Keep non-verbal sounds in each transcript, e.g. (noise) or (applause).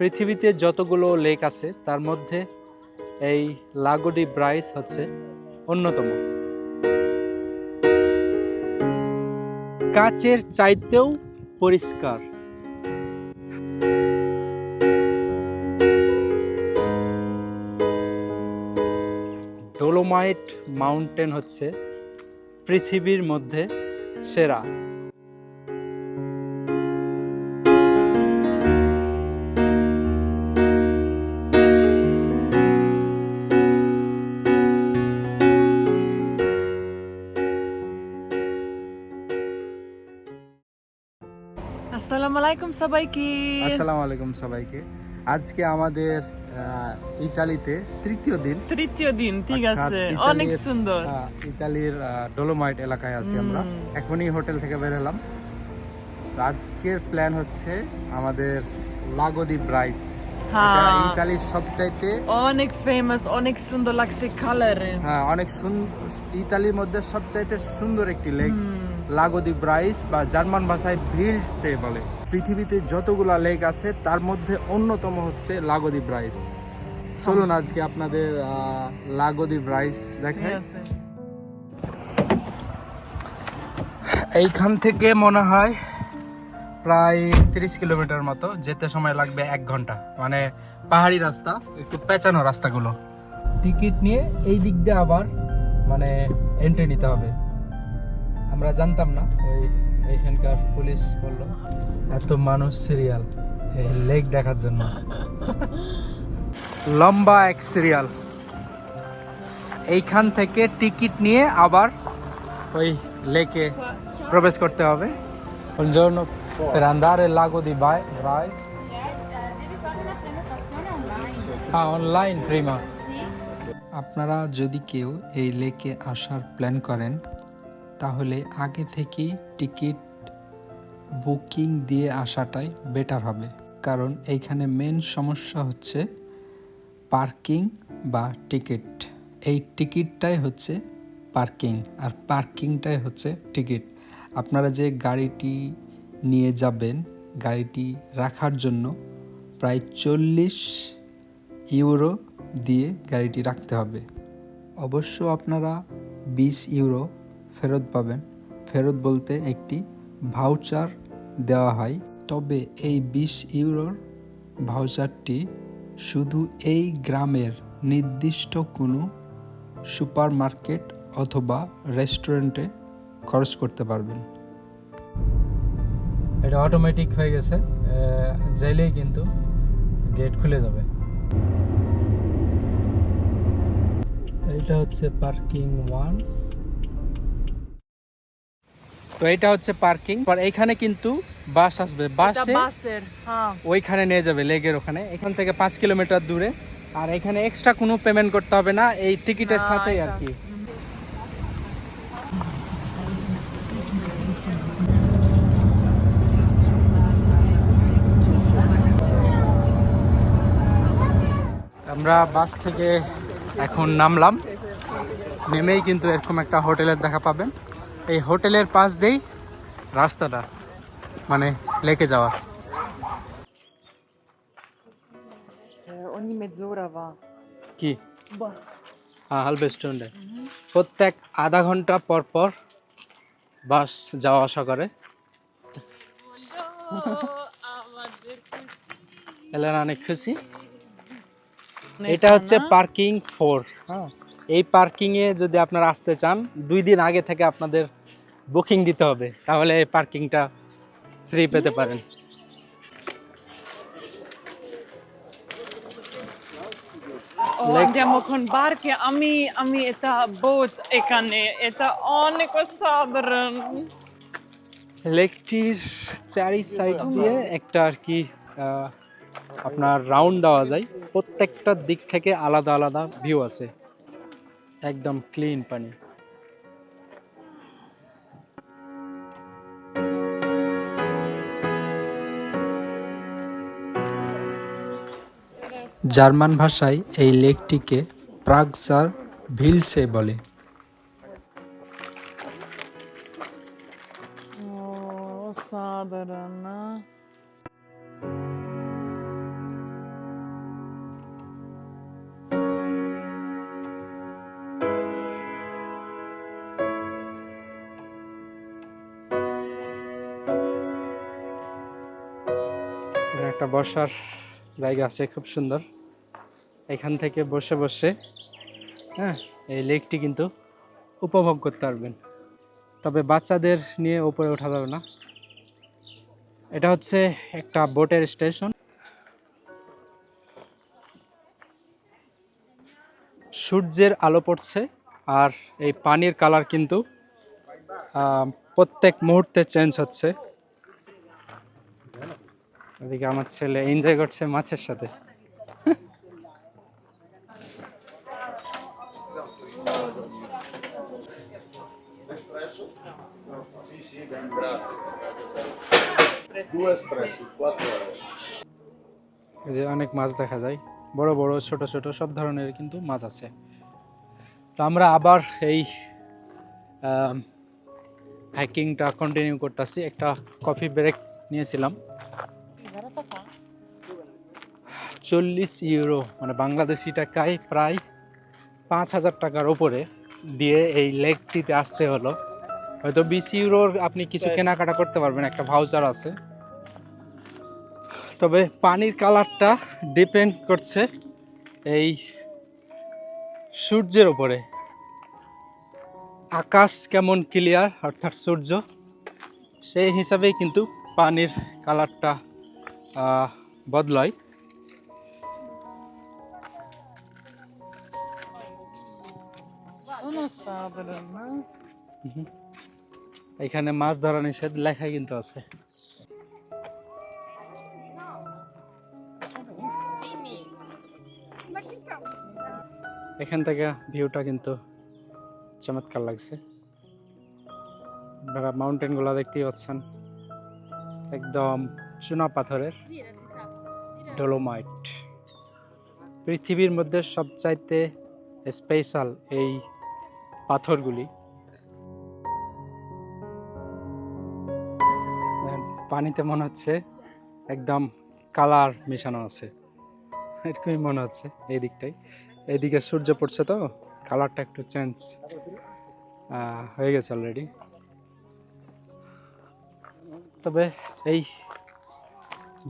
পৃথিবীতে যতগুলো লেক আছে, তার মধ্যে এই লাগোডি ব্রাইস হচ্ছে অন্যতম। কাচের চাইতেও পরিষ্কার। ডোলোমাইট মাউন্টেন হচ্ছে পৃথিবীর মধ্যে সেরা। আসসালামু আলাইকুম সবাইকে। আসসালামু আলাইকুম সবাইকে। আজকে আমাদের ইতালিতে তৃতীয় দিন। তৃতীয় দিন ঠিক আছে। অনেক সুন্দর। ইতালির ডোলোমাইট এলাকায় আছি আমরা। এখনই হোটেল থেকে বের হলাম। তো আজকের প্ল্যান হচ্ছে আমাদের লাগোদি ব্রাইস। হ্যাঁ। ইতালির সবচাইতে অনেক ফেমাস অনেক সুন্দর লাগছে কালার হ্যাঁ অনেক সুন্দর ইতালির মধ্যে সবচাইতে সুন্দর একটি লেক লাগোদি ব্রাইস বা জার্মান ভাষায় ভিল্ড সে বলে। পৃথিবীতে যতগুলা লেক আছে তার মধ্যে অন্যতম হচ্ছে লাগোদি ব্রাইস। চলুন আজকে আপনাদের লাগোদি ব্রাইস দেখাই। এইখান থেকে মনে হয় প্রায় তিরিশ কিলোমিটার মতো যেতে সময় লাগবে এক ঘণ্টা। মানে পাহাড়ি রাস্তা একটু পেঁচানো রাস্তাগুলো। টিকিট নিয়ে এই দিক দিয়ে আবার মানে এন্ট্রি নিতে হবে। আমরা জানতাম না ওই এখানকার পুলিশ বলল এত মানুষ সিরিয়াল এই লেক দেখার জন্য লম্বা এক সিরিয়াল এইখান থেকে টিকিট নিয়ে আবার ওই লেকে প্রবেশ করতে হবে Buongiorno, per andare al lago online prima. Sì? আপনারা যদি কেউ এই লেকে আসার প্ল্যান করেন তাহলে আগে থেকেই টিকিট বুকিং দিয়ে আসাটাই বেটার হবে। কারণ এইখানে মেন সমস্যা হচ্ছে পার্কিং বা টিকিট। এই টিকিটটাই হচ্ছে পার্কিং আর পার্কিংটাই হচ্ছে টিকিট। আপনারা যে গাড়িটি নিয়ে যাবেন, গাড়িটি রাখার জন্য প্রায় চল্লিশ ইউরো দিয়ে গাড়িটি রাখতে হবে। অবশ্য আপনারা বিশ ইউরো ফেরত পাবেন। ফেরত বলতে একটি ভাউচার দেওয়া হয়। তবে এই বিশ ইউরোর ভাউচারটি শুধু এই গ্রামের নির্দিষ্ট কোনো সুপার মার্কেট অথবা রেস্টুরেন্টে খরচ করতে পারবেন। এটা অটোমেটিক হয়ে গেছে। যাইলেই কিন্তু গেট খুলে যাবে। এটা হচ্ছে পার্কিং ওয়ান তো এটা হচ্ছে পার্কিং। পর এইখানে কিন্তু বাস আসবে। বাসে হ্যাঁ। ওইখানে নিয়ে যাবে লেগের ওখানে। এখান থেকে পাঁচ কিলোমিটার দূরে। আর এখানে এক্সট্রা কোনো পেমেন্ট করতে হবে না। এই টিকিটের সাথেই আর কি আমরা বাস থেকে এখন নামলাম। নেমেই কিন্তু এরকম একটা হোটেলের দেখা পাবেন। এই হোটেলের পাশ দিয়েই রাস্তাটা মানে লেকে va কি? বাস। হ্যাঁ প্রত্যেক আধা ঘণ্টা পর পর বাস যাওয়া আসা করে। এলেন অনেক খুশি। এটা হচ্ছে পার্কিং ফোর। হ্যাঁ এই পার্কিংয়ে যদি আপনারা আসতে চান দুই দিন আগে থেকে আপনাদের বুকিং দিতে হবে তাহলে পার্কিংটা ফ্রি পেতে পারেন। andiamo con barche আমি আমি এটা বোট এখানে এটা অনেক অসাধারণ। লেকটির চারি সাইড দিয়ে একটা আর কি আপনার রাউন্ড দেওয়া যায়। প্রত্যেকটা দিক থেকে আলাদা আলাদা ভিউ আছে। একদম ক্লিন পানি। জার্মান ভাষায় এই লেকটিকে প্রাগসার ভিলসে বলে। সাধারণ একটা বর্ষার জায়গা আছে খুব সুন্দর। এখান থেকে বসে বসে হ্যাঁ এই লেকটি কিন্তু উপভোগ করতে পারবেন। তবে বাচ্চাদের নিয়ে উপরে ওঠা যাবে না। এটা হচ্ছে একটা বোটের স্টেশন। সূর্যের আলো পড়ছে আর এই পানির কালার কিন্তু প্রত্যেক মুহূর্তে চেঞ্জ হচ্ছে। এদিকে আমার ছেলে এনজয় করছে মাছের সাথে. এই যে অনেক মাছ দেখা যায়, বড় বড়, ছোট ছোট, সব ধরনের কিন্তু মাছ আছে। তো আমরা আবার এই হাইকিংটা কন্টিনিউ করতেছি। একটা কফি ব্রেক নিয়েছিলাম। চল্লিশ ইউরো মানে বাংলাদেশি টাকায় প্রায় পাঁচ হাজার টাকার ওপরে দিয়ে এই লেকটিতে আসতে হলো। হয়তো বিশ ইউরোর আপনি কিছু কেনাকাটা করতে পারবেন একটা ভাউচার আছে। তবে পানির কালারটা ডিপেন্ড করছে এই সূর্যের উপরে। আকাশ কেমন ক্লিয়ার অর্থাৎ সূর্য সেই হিসাবেই কিন্তু পানির কালারটা বদলায়। এখানে মাছ ধরা নিষেধ লেখা কিন্তু আছে এখান থেকে ভিউটা কিন্তু চমৎকার লাগছে আপনারা মাউন্টেনগুলো দেখতেই পাচ্ছেন একদম চুনা পাথরের ডোলোমাইট পৃথিবীর মধ্যে সবচাইতে স্পেশাল এই পাথরগুলি। পানিতে মনে হচ্ছে একদম কালার মেশানো আছে। এরকমই মনে হচ্ছে এই দিকটাই এইদিকে সূর্য পড়ছে তো, কালারটা একটু চেঞ্জ হয়ে গেছে অলরেডি তবে এই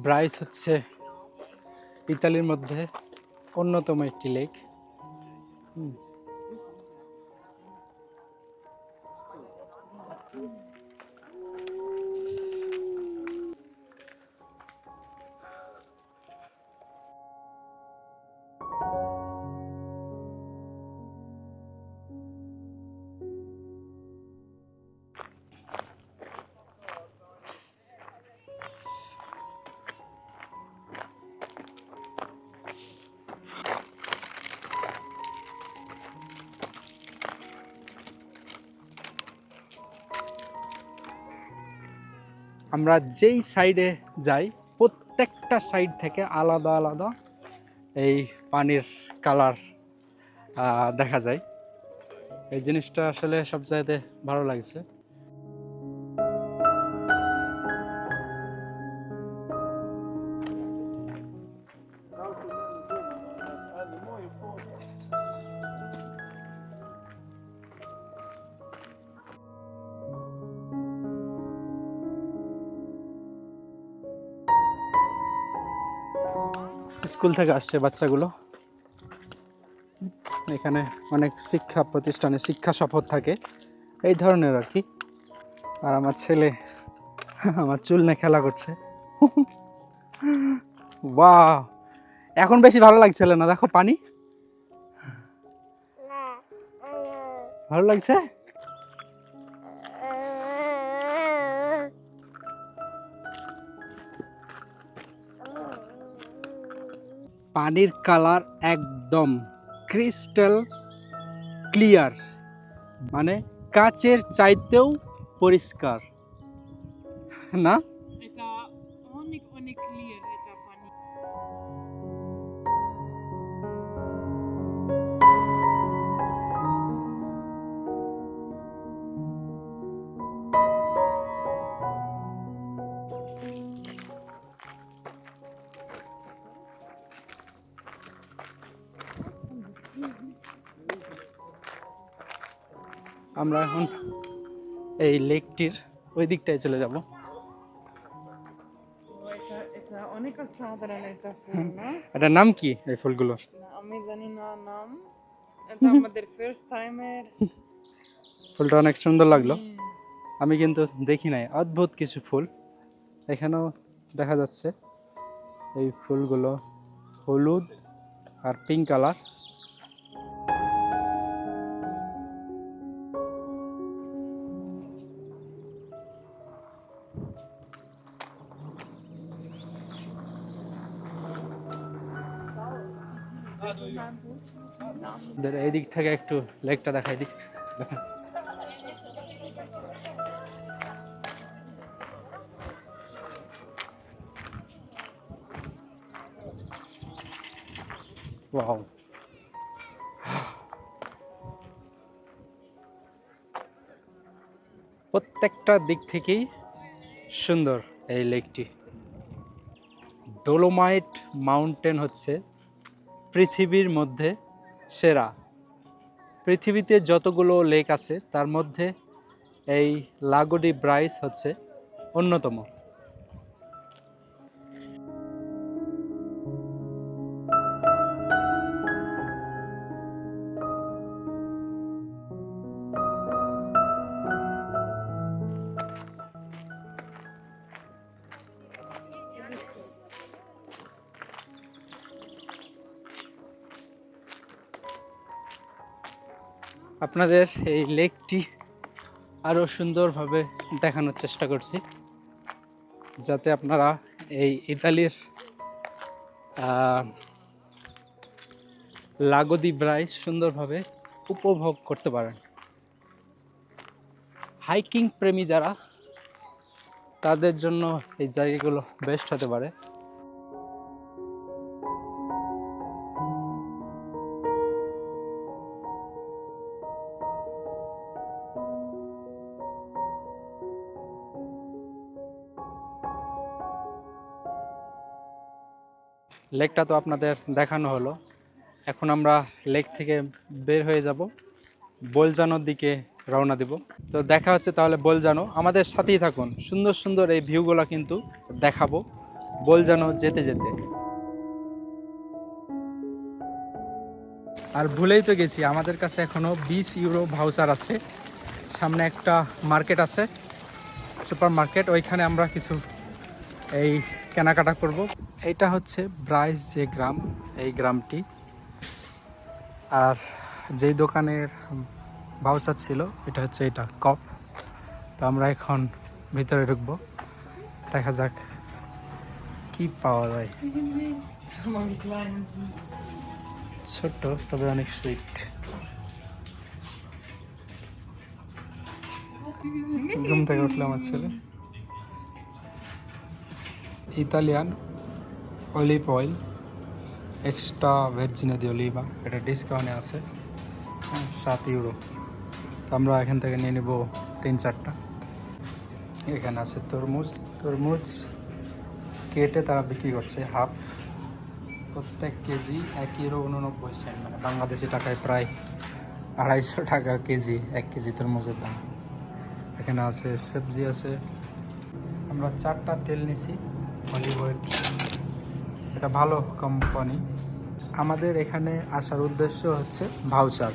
ব্রাইস হচ্ছে ইতালির মধ্যে অন্যতম একটি লেক। আমরা যেই সাইডে যাই, প্রত্যেকটা সাইড থেকে আলাদা আলাদা এই পানির কালার দেখা যায়। এই জিনিসটা আসলে সব জায়গাতে ভালো লাগছে। স্কুল থেকে আসছে বাচ্চাগুলো। এখানে অনেক শিক্ষা প্রতিষ্ঠানে শিক্ষা শপথ থাকে। এই ধরনের আর কি। আর আমার ছেলে আমার চুল নিয়ে খেলা করছে। বা এখন বেশি ভালো লাগছে না? দেখো পানি। ভালো লাগছে? পানির কালার একদম ক্রিস্টাল ক্লিয়ার মানে কাচের চাইতেও পরিষ্কার। না? আমরা এখন এই লেকটির ওই দিকটায় চলে যাব। এটা এটার নাম কি এই ফুলগুলোর আমি জানি না নাম। এটা আমাদের ফার্স্ট টাইমের ফুলটা অনেক সুন্দর লাগল। আমি কিন্তু দেখি নাই। অদ্ভুত কিছু ফুল। এখানেও দেখা যাচ্ছে এই ফুলগুলো হলুদ আর পিঙ্ক কালার এই দিক থেকে একটু লেকটা দেখেন ওয়াও প্রত্যেকটা দিক থেকেই সুন্দর এই লেকটি। ডোলোমাইট মাউন্টেন হচ্ছে পৃথিবীর মধ্যে সেরা। পৃথিবীতে যতগুলো লেক আছে তার মধ্যে এই লাগোডি ব্রাইস হচ্ছে অন্যতম। আপনাদের এই লেকটি আরও সুন্দরভাবে দেখানোর চেষ্টা করছি, যাতে আপনারা এই ইতালির লাগোদি ব্রাইস সুন্দরভাবে উপভোগ করতে পারেন। হাইকিং প্রেমী যারা, তাদের জন্য এই জায়গাগুলো বেস্ট হতে পারে। লেকটা তো আপনাদের দেখানো হলো। এখন আমরা লেক থেকে বের হয়ে যাব। বলজানোর দিকে রওনা দেব। তো দেখা হচ্ছে তাহলে বলজানো। আমাদের সাথেই থাকুন। সুন্দর সুন্দর এই ভিউগুলো কিন্তু দেখাবো বলজানো যেতে যেতে। আর ভুলেই তো গেছি, আমাদের কাছে এখনও বিশ ইউরো ভাউচার আছে। সামনে একটা মার্কেট আছে সুপার মার্কেট ওইখানে আমরা কিছু এই কেনাকাটা করব। এটা হচ্ছে ব্রাইস যে গ্রাম, এই গ্রামটি। আর যেই দোকানের ভাউচার ছিল, এটা হচ্ছে এটা, কপ। তো আমরা এখন ভিতরে ঢুকবো। দেখা যাক কি পাওয়া যায়। ছোট্ট, তবে অনেক সুইট ঘুম থেকে উঠল আমার ছেলে। ইতালিয়ান। অলিভ অয়েল এক্সট্রা ভের্জিনে দি অলিভা এটা ডিসকাউন্টে আছে। হ্যাঁ, সাত ইউরো আমরা এখান থেকে নিয়ে নেব তিন চারটা। এখানে আছে তরমুজ। তরমুজ কেটে তারা বিক্রি করছে হাফ প্রত্যেক কেজি এক ইউরো উননব্বই সেন্ট মানে বাংলাদেশি টাকায় প্রায় আড়াইশো টাকা কেজি এক কেজি তরমুজের দাম। এখানে আছে সবজি আছে। আমরা চারটা তেল নিছি অলিভ অয়েল এটা ভালো কোম্পানি আমাদের এখানে আসার উদ্দেশ্য হচ্ছে ভাউচার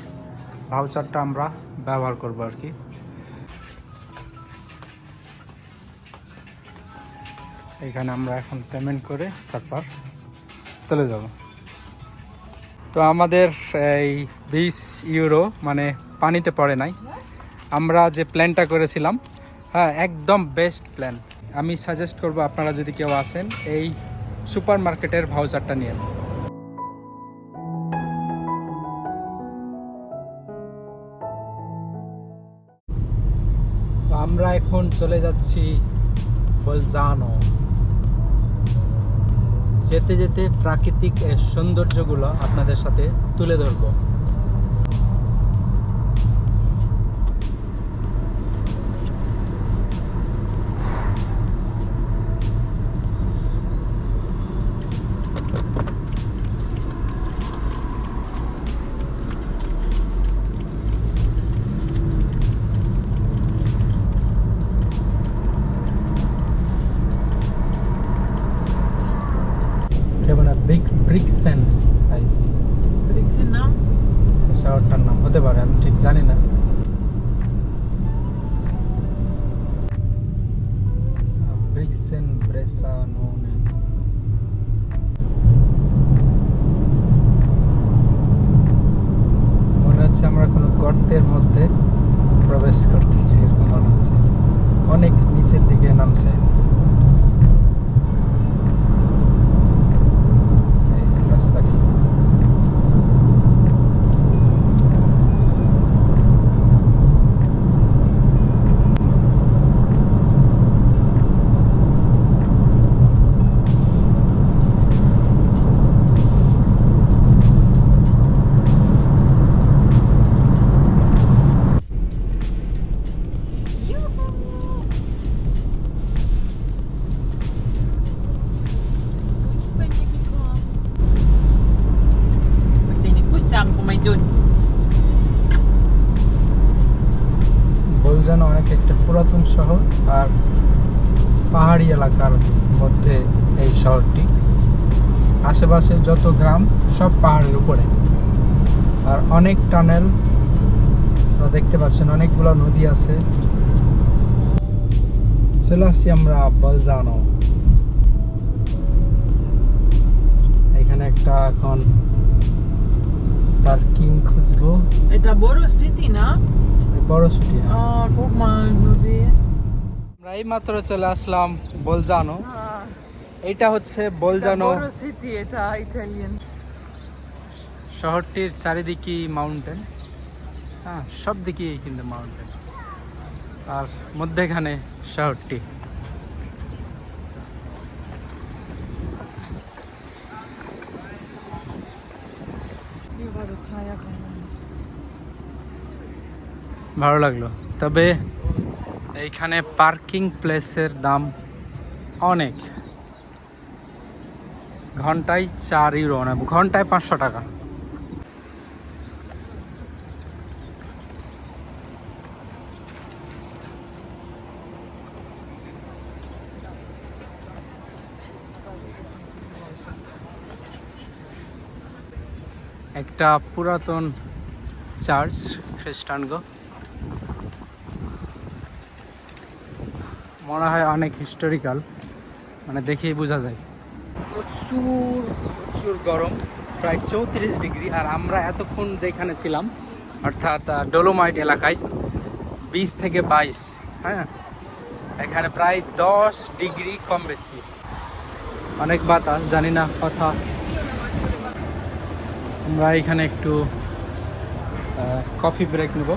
ভাউচারটা আমরা ব্যবহার করব আর কি। এখানে আমরা এখন পেমেন্ট করে তারপর চলে যাব। তো আমাদের এই বিশ ইউরো মানে পানিতে পড়ে নাই। আমরা যে প্ল্যানটা করেছিলাম হ্যাঁ একদম বেস্ট প্ল্যান আমি সাজেস্ট করব আপনারা যদি কেউ আসেন, এই সুপার মার্কেটের ভাউচারটা নিয়ে। আমরা এখন চলে যাচ্ছি বলজানো। যেতে যেতে প্রাকৃতিক সৌন্দর্যগুলো আপনাদের সাথে তুলে ধরবো। Pemain বলজানো অনেক একটা পুরাতন শহর আর পাহাড়ি এলাকার মধ্যে এই শহরটি। আশেপাশে যত গ্রাম, সব পাহাড়ের উপরে। আর অনেক টানেল দেখতে পাচ্ছেন, অনেকগুলো নদী আছে। চলে আসছি আমরা বলজানো। এখানে একটা এখন পার্কিং খুঁজবো। এটা বড় সিটি না? বড় সিটি হ্যাঁ। আমরা এই মাত্র চলে আসলাম বলজানো। হ্যাঁ। এটা হচ্ছে বলজানো। সিটি এটা ইতালিয়ান শহরটির চারিদিকে মাউন্টেন হ্যাঁ সব দিকেই কিন্তু মাউন্টেন আর মধ্যেখানে শহরটি। ভালো লাগল। তবে এইখানে পার্কিং প্লেসের দাম অনেক। ঘন্টায় চার ইউরো না ঘন্টায় পাঁচশো টাকা। একটা পুরাতন চার্চ খ্রিস্টানগো মনে হয় অনেক হিস্টোরিক্যাল মানে দেখেই বোঝা যায়। প্রচুর প্রচুর গরম, প্রায় চৌত্রিশ ডিগ্রি, আর আমরা এতক্ষণ যেখানে ছিলাম, অর্থাৎ ডোলোমাইট এলাকায়, বিশ থেকে বাইশ হ্যাঁ? এখানে প্রায় দশ ডিগ্রি কম বেশি। অনেক বাতাস, জানি না, কথা আমরা এখানে একটু কফি ব্রেক নেব।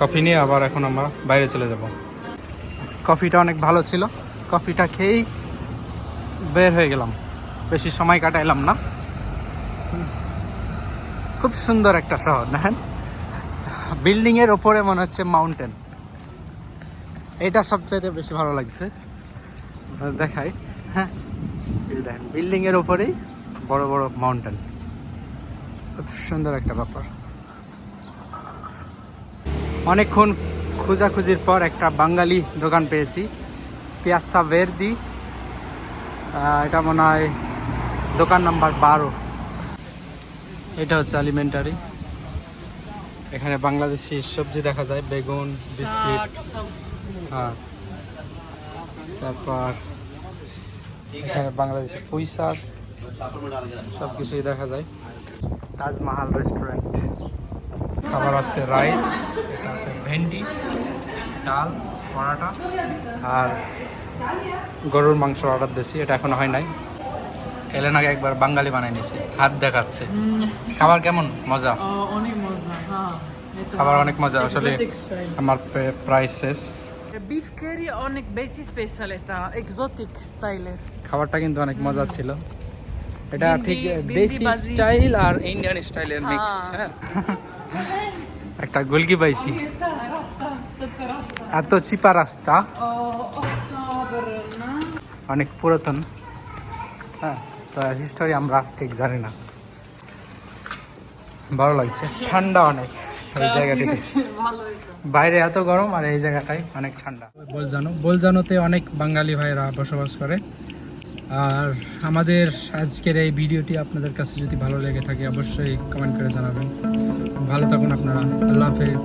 কফি নিয়ে আবার এখন আমরা বাইরে চলে যাব। কফিটা অনেক ভালো ছিল। কফিটা খেয়েই বের হয়ে গেলাম। বেশি সময় কাটাইলাম না। খুব সুন্দর একটা শহর দেখেন। বিল্ডিং এর ওপরে মনে হচ্ছে মাউন্টেন এটা সবচাইতে বেশি ভালো লাগছে। দেখাই হ্যাঁ। দেখেন বিল্ডিং এর ওপরেই বড় বড় মাউন্টেন খুব সুন্দর একটা ব্যাপার। অনেকক্ষণ খোঁজাখুঁজির পর একটা বাঙালি দোকান পেয়েছি পিয়াসা ভেরদি এটা মনে হয় দোকান নাম্বার বারো। এটা হচ্ছে অ্যালিমেন্টারি এখানে বাংলাদেশি সবজি দেখা যায় বেগুন বিস্কিট। হ্যাঁ। তারপর এখানে বাংলাদেশে পুঁই শাক। সব কিছুই দেখা যায়। তাজমহল রেস্টুরেন্ট খাবার আছে রাইস এটা আছে ভেন্ডি ডাল পরাটা আর গরুর মাংস অর্ডার দিয়েছি এটা এখনও হয় নাই। এলেন আগে একবার বাঙালি বানাই নিয়েছি হাত দেখাচ্ছে। খাবার কেমন? মজা? ও, অনেক মজা, হ্যাঁ। খাবার অনেক মজা আসলে আমার প্রাইস শেষ বিফ কারি অনেক বেশি স্পেশাল এটা এক্সোটিক স্টাইলের খাবারটা কিন্তু অনেক মজা ছিল। এটা ঠিক দেশি স্টাইল আর ইন্ডিয়ান স্টাইলের মিক্স হ্যাঁ। (laughs) একটা গোলকি পাইছি। এত চিপা রাস্তা। অনেক পুরাতন। হ্যাঁ হিস্টোরি আমরা ঠিক জানি না। ভালো লাগছে। ঠান্ডা অনেক এই জায়গাটিতে ভালো বাইরে এত গরম আর এই জায়গাটায় অনেক ঠান্ডা। বলজানো বলজানোতে অনেক বাঙালি ভাইরা বসবাস করে। আর আমাদের আজকের এই ভিডিওটি আপনাদের কাছে যদি ভালো লেগে থাকে, অবশ্যই কমেন্ট করে জানাবেন। ভালো থাকুন আপনারা। আল্লাহ হাফেজ।